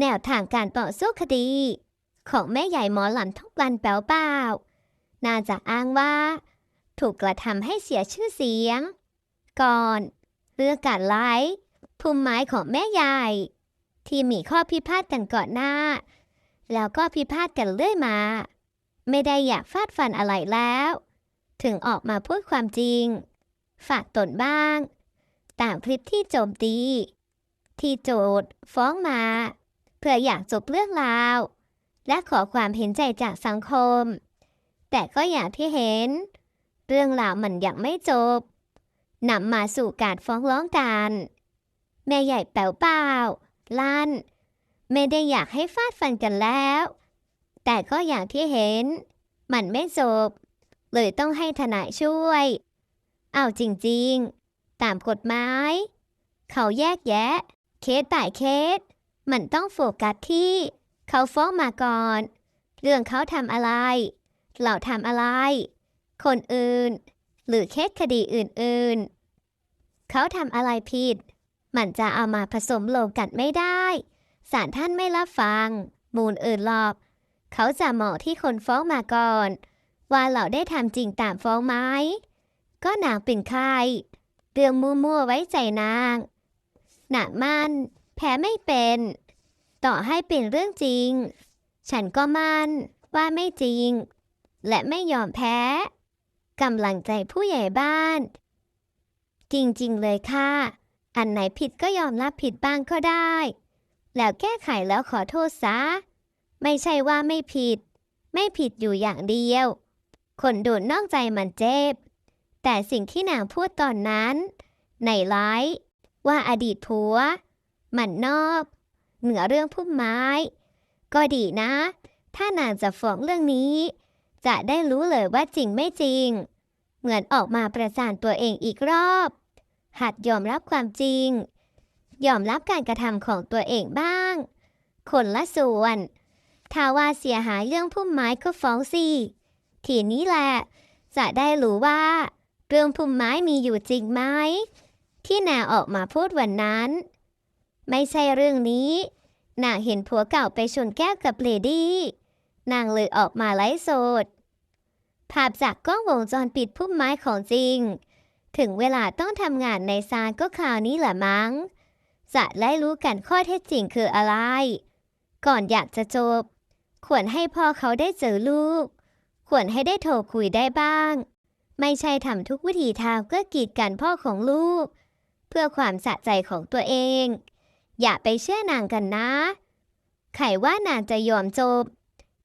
แนวทางการต่อสู้คดี ของแม่ใหญ่หมอหลันทุกวันแป๋วเปล่าน่าจะอ้างว่า ถูกกระทำให้เสียชื่อเสียง ก่อนเรื่องการไล่ภูมิหมายของแม่ใหญ่ ที่มีข้อพิพาทกันก่อนหน้า แล้วก็พิพาทกันเรื่อยมา ไม่ได้อยากฟาดฟันอะไรแล้ว ถึงออกมาพูดความจริง ฝากตนบ้าง ตามคลิปที่โจมตี ที่โจทฟ้องมา พื่ออยากจบเรื่องราว และขอความเห็นใจจากสังคม แต่ก็อย่างที่เห็น เรื่องราวมันยังไม่จบนำมาสู่การฟ้องร้องกัน แม่ใหญ่แป๋วเปล่าลั่น ไม่ได้อยากให้ฟาดฟันกันแล้ว แต่ก็อย่างที่เห็น มันไม่จบ เลยต้องให้ทนายช่วย เอาจริง ๆ ตามกฎหมาย เขาแยกแยะ เคสต่ายเคส มันต้องโฟกัสที่ เขาฟ้องมาก่อน เรื่องเขาทำอะไร เราทำอะไร คนอื่น หรือเคสคดีอื่นๆ เขาทำอะไรผิด มันจะเอามาผสมลงกันไม่ได้ศาลท่านไม่รับฟัง มูลอื่นหรอกเขาจะเหมาะที่คนฟ้องมาก่อน ว่าเราได้ทำจริงตามฟ้องไหมก็นางเป็นใครเรื่องมั่วๆไว้ใจนางหนักมัน แพ้ไม่เป็น ต่อให้เป็นเรื่องจริง ฉันก็มั่นว่าไม่จริง และไม่ยอมแพ้กำลังใจผู้ใหญ่บ้าน จริงๆเลยค่ะ อันไหนผิดก็ยอมรับผิดบ้างก็ได้ แล้วแก้ไขแล้วขอโทษซะ ไม่ใช่ว่าไม่ผิด ไม่ผิดอยู่อย่างเดียว คนโดนนอกใจมันเจ็บ แต่สิ่งที่นางพูดตอนนั้น ในไลฟ์ว่าอดีตผัว มันนอกเหนือเรื่องพุ่มไม้ ก็ดีนะ ถ้านางจะฟ้องเรื่องนี้ จะได้รู้เลยว่าจริงไม่จริง เหมือนออกมาประจานตัวเองอีกรอบ หัดยอมรับความจริง ยอมรับการกระทำของตัวเองบ้าง คนละส่วน ถ้าว่าเสียหายเรื่องพุ่มไม้ก็ฟ้องสิทีนี้แหละ จะได้รู้ว่า เรื่องพุ่มไม้มีอยู่จริงไหมที่นาออกมาพูดวันนั้น ไม่ใช่เรื่องนี้ นางเห็นผัวเก่าไปชนแก้วกับเลดี้ นางเลยออกมาไลฟ์สด ภาพจากกล้องวงจรปิดพุ่มไม้ของจริง ถึงเวลาต้องทำงานในซานก็คราวนี้แหละมั้ง จะได้รู้กันข้อเท็จจริงคืออะไร ก่อนอยากจะจบ ควรให้พ่อเขาได้เจอลูก ควรให้ได้โทรคุยได้บ้าง ไม่ใช่ทำทุกวิธีทางเพื่อกีดกันพ่อของลูก เพื่อความสะใจของตัวเอง อย่าไปเชื่อนางกันนะ ไขว่านางจะยอมจบ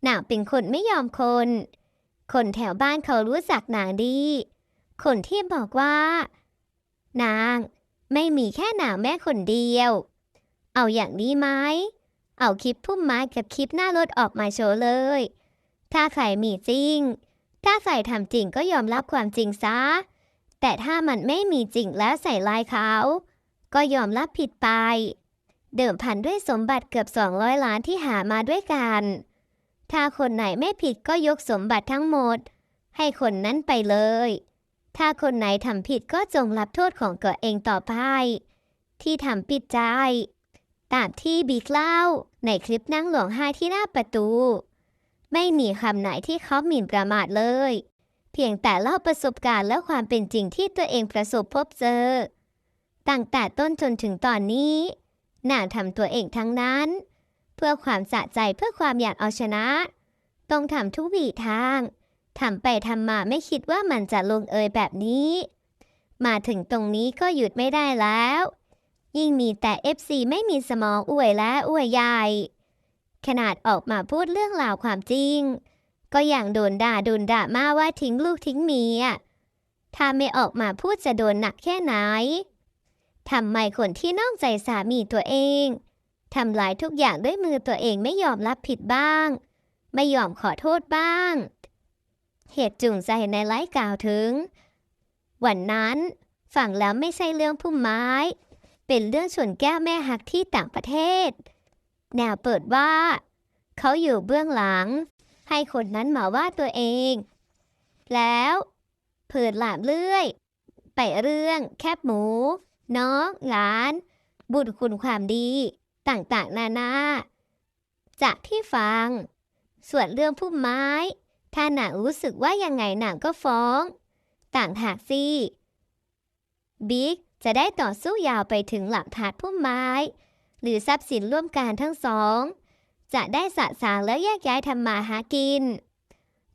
นางเป็นคนไม่ยอมคน คนแถวบ้านเขารู้จักนางดี คนที่บอกว่า นางไม่มีแค่นางแม่คนเดียว เอาอย่างนี้ไหม เอาคลิปพุ่มไม้กับคลิปหน้ารถออกมาโชว์เลย ถ้าใครมีจริง ถ้าใส่ทำจริงก็ยอมรับความจริงซะ แต่ถ้ามันไม่มีจริงแล้วใส่ลายเขา ก็ยอมรับผิดไป เดิมพันด้วยสมบัติเกือบ 200 ล้านที่หามาด้วยกัน ถ้าคนไหนไม่ผิดก็ยกสมบัติทั้งหมด ให้คนนั้นไปเลย ถ้าคนไหนทำผิดก็จงรับโทษของตัวเองต่อไป ที่ทำปิดใจตามที่บิ๊กเล่าในคลิปนั่งหลวงไห้ที่หน้าประตู ไม่มีคำไหนที่เขาหมิ่นประมาทเลย เพียงแต่เล่าประสบการณ์และความเป็นจริงที่ตัวเองประสบพบเจอ ตั้งแต่ต้นจนถึงตอนนี้ นาทำตัวเองทั้งนั้น เพื่อความสะใจเพื่อความอยากเอาชนะ ต้องทำทุกวีทางทำไปทำมาไม่คิดว่ามันจะลงเอยแบบนี้ มาถึงตรงนี้ก็หยุดไม่ได้แล้ว ยิ่งมีแต่ FC ไม่มีสมองอวยและอวยใหญ่ ขนาดออกมาพูดเรื่องราวความจริง ก็อย่างโดนด่าโดนด่ามาว่าทิ้งลูกทิ้งเมียถ้าไม่ออกมาพูดจะโดนหนักแค่ไหน ทำไมคนที่นอกใจสามีตัวเองทำลายทุกอย่างด้วยมือตัวเองไม่ยอมรับผิดบ้าง ไม่ยอมขอโทษบ้าง เหตุจูงใจในไลฟ์กล่าวถึง วันนั้นฟังแล้วไม่ใช่เรื่องพุ่มไม้ เป็นเรื่องชนแก้วแม่หักที่ต่างประเทศ แนวเปิดว่า เขาอยู่เบื้องหลัง ให้คนนั้นมาว่าตัวเอง แล้วเผิดหลามเลื่อย ไปเรื่องแคบหมู น้องหลาน บุญคุณความดี ต่างๆ นานา จากที่ฟัง ส่วนเรื่องผู้ไม้ ถ้าหนังรู้สึกว่ายังไงหนังก็ฟ้อง ต่างหากสิบิ๊กจะได้ต่อสู้ยาวไปถึงหลักฐานผู้ไม้ หรือทรัพย์สินร่วมกันทั้งสอง จะได้สะสางแล้วแยกย้ายทำมาหากิน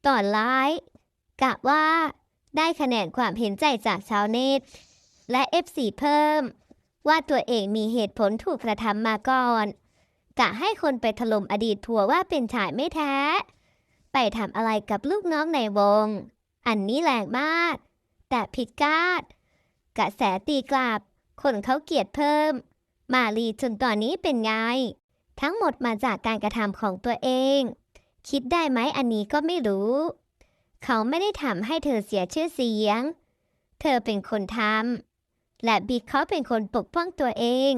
ต่อร้ายกะว่าได้คะแนนความเห็นใจจากชาวเน็ต และ F4 เพิ่ม ว่าตัวเองมีเหตุผลถูกกระทำมาก่อนกะให้คนไปถล่มอดีตผัวว่าเป็นชายไม่แท้ ไปทำอะไรกับลูกน้องในวง อันนี้แรงมาก แต่ผิดคาดกระแสตีกลับ คนเขาเกลียดเพิ่ม มาลีจนตอนนี้เป็นไง ทั้งหมดมาจากการกระทำของตัวเอง คิดได้ไหมอันนี้ก็ไม่รู้ เขาไม่ได้ทำให้เธอเสียชื่อเสียง เธอเป็นคนทำ และบิ๊กเขาเป็นคนปกป้องตัวเอง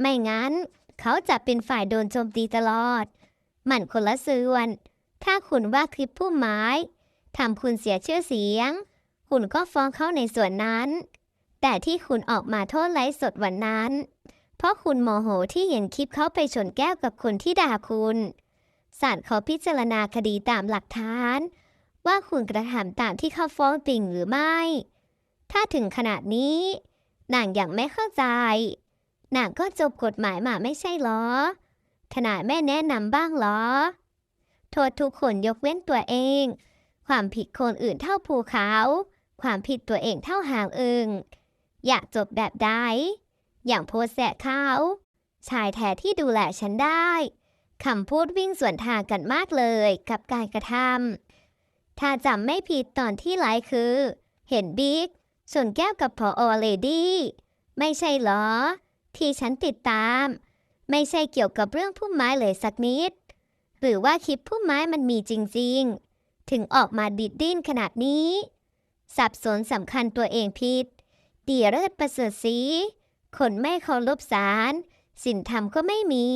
ไม่งั้น เขาจะเป็นฝ่ายโดนโจมตีตลอด มันคนละส่วน ถ้าคุณว่าคลิปผู้ไม้ทำคุณเสียชื่อเสียง คุณก็ฟ้องเขาในส่วนนั้น แต่ที่คุณออกมาโทษไลฟ์สดวันนั้น เพราะคุณโมโหที่เห็นคลิปเขาไปชนแก้วกับคนที่ด่าคุณศาลเขาพิจารณาคดีตามหลักฐาน ว่าคุณกระทำตามที่เขาฟ้องจริงหรือไม่ ถ้าถึงขนาดนี้ นางยังไม่เข้าใจ นางก็จบกฎหมายมาไม่ใช่หรอขนาดแม่แนะนำบ้างหรอ โทษทุกคนยกเว้นตัวเอง ความผิดคนอื่นเท่าภูเขา ความผิดตัวเองเท่าหางอึงอยากจบแบบใด อย่างโพสแสะเขาชายแท้ที่ดูแลฉันได้คำพูดวิ่งสวนทางกันมากเลยกับการกระทำถ้าจำไม่ผิดตอนที่ไลฟ์คือ เห็นบิ๊ก ส่วนแก้วกับพออเลดี้ไม่ใช่เหรอ ที่ฉันติดตาม ไม่ใช่เกี่ยวกับเรื่องพุ่มไม้เลยสักนิด หรือว่าคลิปพุ่มไม้มันมีจริงๆ ถึงออกมาดิดดิ้นขนาดนี้ สับสนสำคัญตัวเองผิดดีเลิศประเสริฐสีคนไม่เคารพศาลสินธรรมก็ไม่มี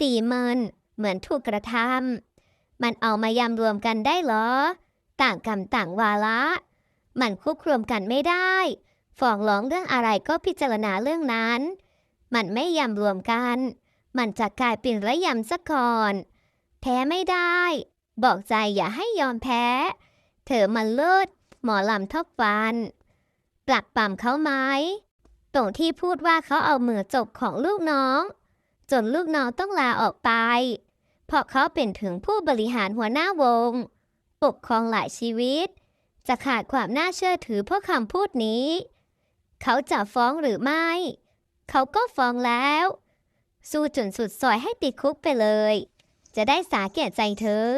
ตีเมินเหมือนถูกกระทำมันเอามายำรวมกันได้เหรอ ต่างกรรมต่างวาระ มันควบรวมกันไม่ได้ฟ้องร้องเรื่องอะไรก็พิจารณาเรื่องนั้น มันไม่ยำรวมกัน มันจะกลายเป็นระยำซะก่อน แพ้ไม่ได้ บอกใจอย่าให้ยอมแพ้ เธอมันเลิศหมอลำทบฟัน ปลักปั่มเขาไหมตรงที่พูดว่าเขาเอามือจบของลูกน้อง จนลูกน้องต้องลาออกไป เพราะเขาเป็นถึงผู้บริหารหัวหน้าวง ปกครองหลายชีวิต จะขาดความน่าเชื่อถือเพราะคำพูดนี้ เขาจะฟ้องหรือไม่ เขาก็ฟ้องแล้ว สู้จนสุดซอยให้ติดคุกไปเลย จะได้สาแก่ใจเธอ